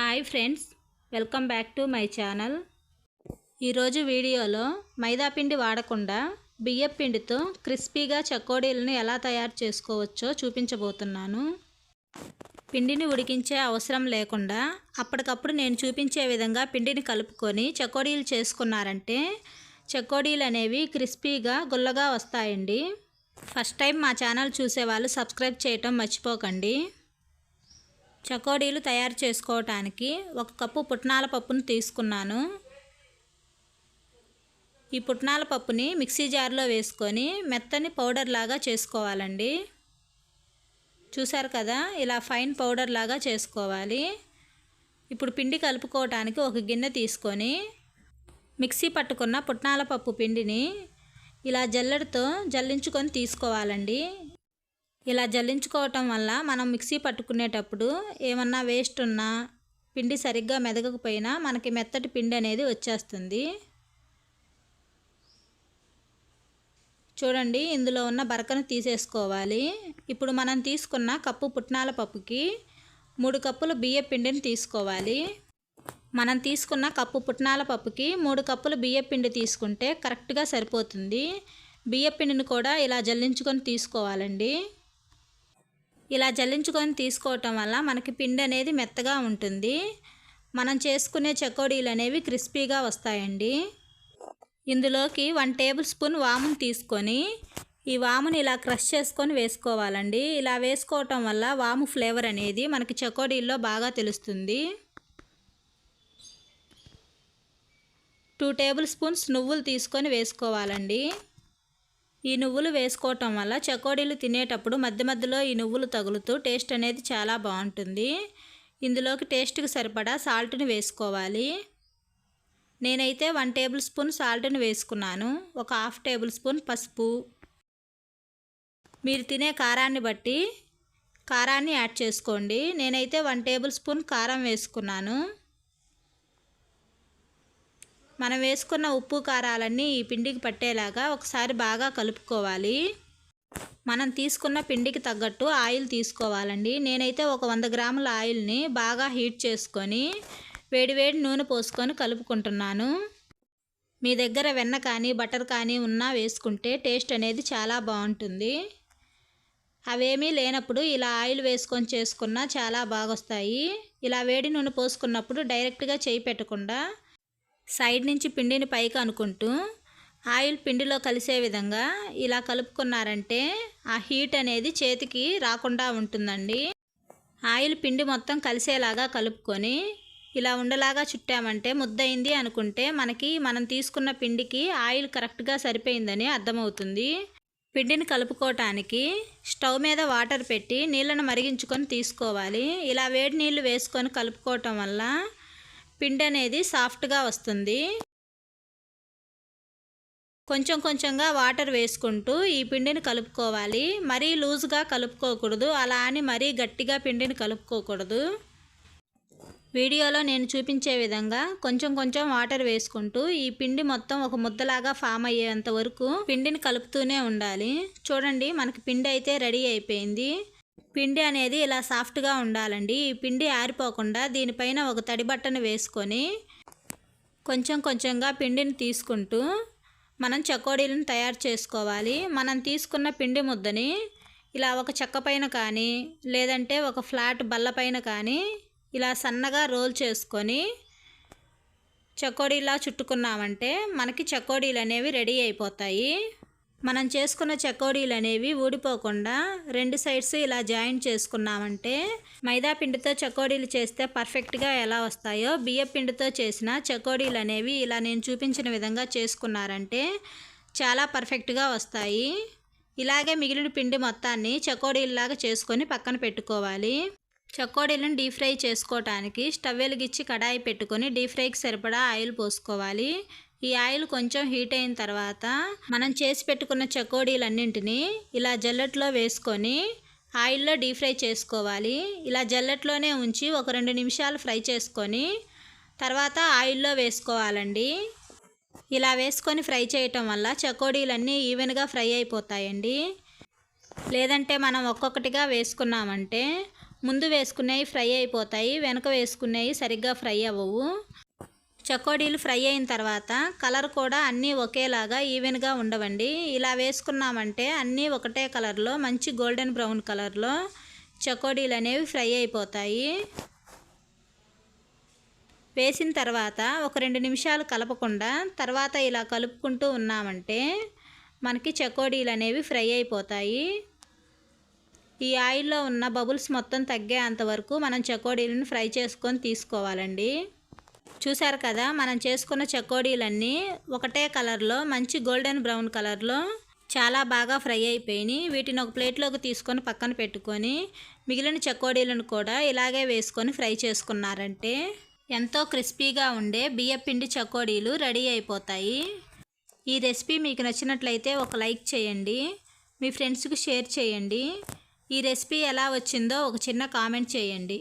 Hi friends welcome back to my channel. ఈరోజు వీడియోలో మైదాపిండి వాడకుండా బియ్యం పిండితో క్రిస్పీగా చకోడీలను ఎలా తయారు చేసుకోవచ్చో చూపించబోతున్నాను. పిండిని ఉడికించే అవసరం లేకుండా అప్పటికప్పుడు నేను చూపించే విధంగా పిండిని కలుపుకొని చకోడీలు చేసుకున్నారంటే చకోడీలు అనేవి క్రిస్పీగా గుల్లగా వస్తాయండి. ఫస్ట్ టైం మా ఛానల్ చూసేవాళ్ళు సబ్స్క్రైబ్ చేయటం మర్చిపోకండి. చకోడీలు తయారు చేసుకోవటానికి ఒక కప్పు పుట్నాల పప్పును తీసుకున్నాను. ఈ పుట్నాల పప్పుని మిక్సీ జార్లో వేసుకొని మెత్తని పౌడర్ లాగా చేసుకోవాలండి. చూసారు కదా ఇలా ఫైన్ పౌడర్ లాగా చేసుకోవాలి. ఇప్పుడు పిండి కలుపుకోవటానికి ఒక గిన్నె తీసుకొని మిక్సీ పట్టుకున్న పుట్నాల పప్పు పిండిని ఇలా జల్లెడతో జల్లించుకొని తీసుకోవాలండి. ఇలా జల్లించుకోవటం వల్ల మనం మిక్సీ పట్టుకునేటప్పుడు ఏమన్నా వేస్ట్ ఉన్నా పిండి సరిగ్గా మెదగకపోయినా మనకి మెత్తటి పిండి అనేది వచ్చేస్తుంది. చూడండి ఇందులో ఉన్న బరకను తీసేసుకోవాలి. ఇప్పుడు మనం తీసుకున్న కప్పు పుట్నాల పప్పుకి మూడు కప్పులు బియ్య పిండిని తీసుకోవాలి. మనం తీసుకున్న కప్పు పుట్నాల పప్పుకి మూడు కప్పులు బియ్య పిండి తీసుకుంటే కరెక్ట్గా సరిపోతుంది. బియ్య పిండిని కూడా ఇలా జల్లించుకొని తీసుకోవాలండి. ఇలా జల్లించుకొని తీసుకోవటం వల్ల మనకి పిండి అనేది మెత్తగా ఉంటుంది. మనం చేసుకునే చకోడీలు అనేవి క్రిస్పీగా వస్తాయండి. ఇందులోకి వన్ టేబుల్ స్పూన్ వామును తీసుకొని ఈ వాముని ఇలా క్రష్ చేసుకొని వేసుకోవాలండి. ఇలా వేసుకోవటం వల్ల వాము ఫ్లేవర్ అనేది మనకి చకోడీల్లో బాగా తెలుస్తుంది. టూ టేబుల్ స్పూన్స్ నువ్వులు తీసుకొని వేసుకోవాలండి. ఈ నువ్వులు వేసుకోవటం వల్ల చకోడీలు తినేటప్పుడు మధ్య మధ్యలో ఈ నువ్వులు తగులుతూ టేస్ట్ అనేది చాలా బాగుంటుంది. ఇందులోకి టేస్ట్కి సరిపడా సాల్ట్ని వేసుకోవాలి. నేనైతే వన్ టేబుల్ స్పూన్ సాల్ట్ని వేసుకున్నాను. ఒక హాఫ్ టేబుల్ స్పూన్ పసుపు. మీరు తినే కారాన్ని బట్టి కారాన్ని యాడ్ చేసుకోండి. నేనైతే వన్ టేబుల్ స్పూన్ కారం వేసుకున్నాను. మనం వేసుకున్న ఉప్పు కారాలన్నీ ఈ పిండికి పట్టేలాగా ఒకసారి బాగా కలుపుకోవాలి. మనం తీసుకున్న పిండికి తగ్గట్టు ఆయిల్ తీసుకోవాలండి. నేనైతే ఒక వంద గ్రాముల ఆయిల్ని బాగా హీట్ చేసుకొని వేడివేడి నూనె పోసుకొని కలుపుకుంటున్నాను. మీ దగ్గర వెన్న కానీ బటర్ కానీ ఉన్నా వేసుకుంటే టేస్ట్ అనేది చాలా బాగుంటుంది. అవేమీ లేనప్పుడు ఇలా ఆయిల్ వేసుకొని చేసుకున్నా చాలా బాగొస్తాయి. ఇలా వేడి నూనె పోసుకున్నప్పుడు డైరెక్ట్గా చేయి పెట్టకుండా సైడ్ నుంచి పిండిని పైకి అనుకుంటూ ఆయిల్ పిండిలో కలిసే విధంగా ఇలా కలుపుకున్నారంటే ఆ హీట్ అనేది చేతికి రాకుండా ఉంటుందండి. ఆయిల్ పిండి మొత్తం కలిసేలాగా కలుపుకొని ఇలా ఉండలాగా చుట్టామంటే ముద్దయింది అనుకుంటే మనకి మనం తీసుకున్న పిండికి ఆయిల్ కరెక్ట్గా సరిపోయిందని అర్థమవుతుంది. పిండిని కలుపుకోవటానికి స్టవ్ మీద వాటర్ పెట్టి నీళ్ళను మరిగించుకొని తీసుకోవాలి. ఇలా వేడి నీళ్ళు వేసుకొని కలుపుకోవటం వల్ల పిండి అనేది సాఫ్ట్గా వస్తుంది. కొంచెం కొంచెంగా వాటర్ వేసుకుంటూ ఈ పిండిని కలుపుకోవాలి. మరీ లూజ్గా కలుపుకోకూడదు. అలా అని మరీ గట్టిగా పిండిని కలుపుకోకూడదు. వీడియోలో నేను చూపించే విధంగా కొంచెం కొంచెం వాటర్ వేసుకుంటూ ఈ పిండి మొత్తం ఒక ముద్దలాగా ఫామ్ అయ్యేంత వరకు పిండిని కలుపుతూనే ఉండాలి. చూడండి మనకి పిండి అయితే రెడీ అయిపోయింది. పిండి అనేది ఇలా సాఫ్ట్గా ఉండాలండి. ఈ పిండి ఆరిపోకుండా దీనిపైన ఒక తడి బట్టను వేసుకొని కొంచెం కొంచెంగా పిండిని తీసుకుంటూ మనం చకోడీలను తయారు చేసుకోవాలి. మనం తీసుకున్న పిండి ముద్దని ఇలా ఒక చెక్క పైన కానీ లేదంటే ఒక ఫ్లాట్ బల్ల పైన కానీ ఇలా సన్నగా రోల్ చేసుకొని చకోడీలా చుట్టుకున్నామంటే మనకి చకోడీలు అనేవి రెడీ అయిపోతాయి. మనం చేసుకున్న చకోడీలు అనేవి ఊడిపోకుండా రెండు సైడ్స్ ఇలా జాయింట్ చేసుకున్నామంటే మైదా పిండితో చకోడీలు చేస్తే పర్ఫెక్ట్గా ఎలా వస్తాయో బియ్య పిండితో చేసిన చకోడీలు అనేవి ఇలా నేను చూపించిన విధంగా చేసుకున్నారంటే చాలా పర్ఫెక్ట్గా వస్తాయి. ఇలాగే మిగిలిన పిండి మొత్తాన్ని చకోడీలాగా చేసుకొని పక్కన పెట్టుకోవాలి. చకోడీలను డీప్ ఫ్రై చేసుకోవటానికి స్టవ్ వెలిగించి కడాయి పెట్టుకొని డీప్ ఫ్రైకి సరిపడా ఆయిల్ పోసుకోవాలి. ఈ ఆయిల్ కొంచెం హీట్ అయిన తర్వాత మనం చేసి పెట్టుకున్న చకోడీలన్నింటినీ ఇలా జల్లెట్లో వేసుకొని ఆయిల్లో డీప్ ఫ్రై చేసుకోవాలి. ఇలా జల్లెట్లోనే ఉంచి ఒక రెండు నిమిషాలు ఫ్రై చేసుకొని తర్వాత ఆయిల్లో వేసుకోవాలండి. ఇలా వేసుకొని ఫ్రై చేయటం వల్ల చకోడీలన్నీ ఈవెన్గా ఫ్రై అయిపోతాయండి. లేదంటే మనం ఒక్కొక్కటిగా వేసుకున్నామంటే ముందు వేసుకునేవి ఫ్రై అయిపోతాయి వెనక వేసుకునేవి సరిగ్గా ఫ్రై అవ్వవు. చకోడీలు ఫ్రై అయిన తర్వాత కలర్ కూడా అన్నీ ఒకేలాగా ఈవెన్గా ఉండవండి. ఇలా వేసుకున్నామంటే అన్నీ ఒకటే కలర్లో మంచి గోల్డెన్ బ్రౌన్ కలర్లో చకోడీలు అనేవి ఫ్రై అయిపోతాయి. వేసిన తర్వాత ఒక రెండు నిమిషాలు కలపకుండా తర్వాత ఇలా కలుపుకుంటూ ఉన్నామంటే మనకి చకోడీలు అనేవి ఫ్రై అయిపోతాయి. ఈ ఆయిల్లో ఉన్న బబుల్స్ మొత్తం తగ్గేంత వరకు మనం చకోడీలను ఫ్రై చేసుకొని తీసుకోవాలండి. చూసారు కదా మనం చేసుకున్న చకోడీలన్నీ ఒకటే కలర్లో మంచి గోల్డెన్ బ్రౌన్ కలర్లో చాలా బాగా ఫ్రై అయిపోయినాయి. వీటిని ఒక ప్లేట్లోకి తీసుకొని పక్కన పెట్టుకొని మిగిలిన చకోడీలను కూడా ఇలాగే వేసుకొని ఫ్రై చేసుకున్నారంటే ఎంతో క్రిస్పీగా ఉండే బియ్యపిండి చకోడీలు రెడీ అయిపోతాయి. ఈ రెసిపీ మీకు నచ్చినట్లయితే ఒక లైక్ చేయండి మీ ఫ్రెండ్స్కి షేర్ చేయండి. ఈ రెసిపీ ఎలా వచ్చిందో ఒక చిన్న కామెంట్ చేయండి.